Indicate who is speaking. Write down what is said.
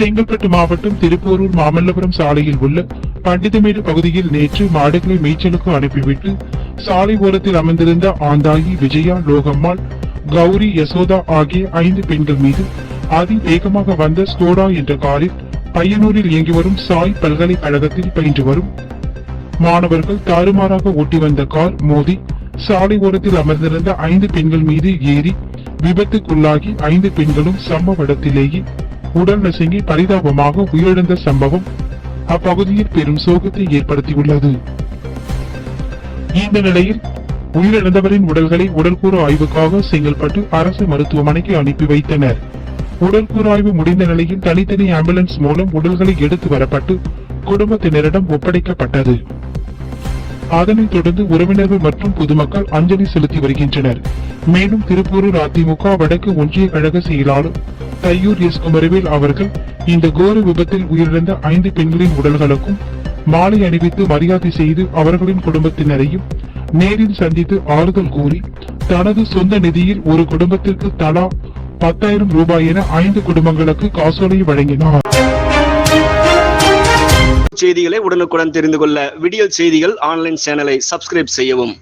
Speaker 1: செங்கல்பட்டு மாவட்டம் திருப்போரூர் மாமல்லபுரம் சாலையில் உள்ள பண்டிதமேடு பகுதியில் நேற்று மாடுகளை மேய்ச்சலுக்கு அனுப்பிவிட்டு சாலை ஓரத்தில் அமர்ந்திருந்த ஆந்தாயி விஜயா லோகம்மாள் கௌரி யசோதா ஆகிய ஐந்து பெண்கள் மீது அதிவேகமாக வந்த ஸ்கோடா என்ற காரில் பையனூரில் இயங்கி வரும் சாய் பல்கலைக்கழகத்தில் பயின்று வரும் மாணவர்கள் தாறுமாறாக ஓட்டி வந்த கார் மோதி சாலை ஓரத்தில் அமர்ந்திருந்த ஐந்து பெண்கள் மீது ஏறி விபத்துக்குள்ளாகி ஐந்து பெண்களும் சம்பவ இடத்திலேயே உடல் நசுங்கி பரிதாபமாக உயிரிழந்த சம்பவம் அப்பகுதியில் பெரும் சோகத்தை ஏற்படுத்தியுள்ளது. இந்த நிலையில் உயிரிழந்தவரின் உடல்களை உடல்கூறு ஆய்வுக்காக செங்கல்பட்டு அரசு மருத்துவமனைக்கு அனுப்பி வைத்தனர். உடல்கூறு ஆய்வு முடிந்த நிலையில் தனித்தனி ஆம்புலன்ஸ் மூலம் உடல்களை எடுத்து வரப்பட்டு குடும்பத்தினரிடம் ஒப்படைக்கப்பட்டது. அதனைத் தொடர்ந்து உறவினர்கள் மற்றும் பொதுமக்கள் அஞ்சலி செலுத்தி வருகின்றனர். மேலும் திருப்பூரூர் அதிமுக வடக்கு ஒன்றிய கழக செயலாளர் தையூர் எஸ் குமரவேல் அவர்கள் இந்த கோர விபத்தில் உயிரிழந்த ஐந்து பெண்களின் உடல்களுக்கும் மாலை அணிவித்து மரியாதை செய்து அவர்களின் குடும்பத்தினரையும் நேரில் சந்தித்து ஆறுதல் கூறி தனது சொந்த நிதியில் ஒரு குடும்பத்திற்கு தலா பத்தாயிரம் ரூபாய் என ஐந்து குடும்பங்களுக்கு காசோலை வழங்கினார்.
Speaker 2: செய்திகளை உடனுக்குடன் தெரிந்து கொள்ள விடியல் செய்திகள் ஆன்லைன் சேனலை சப்ஸ்கிரைப் செய்யவும்.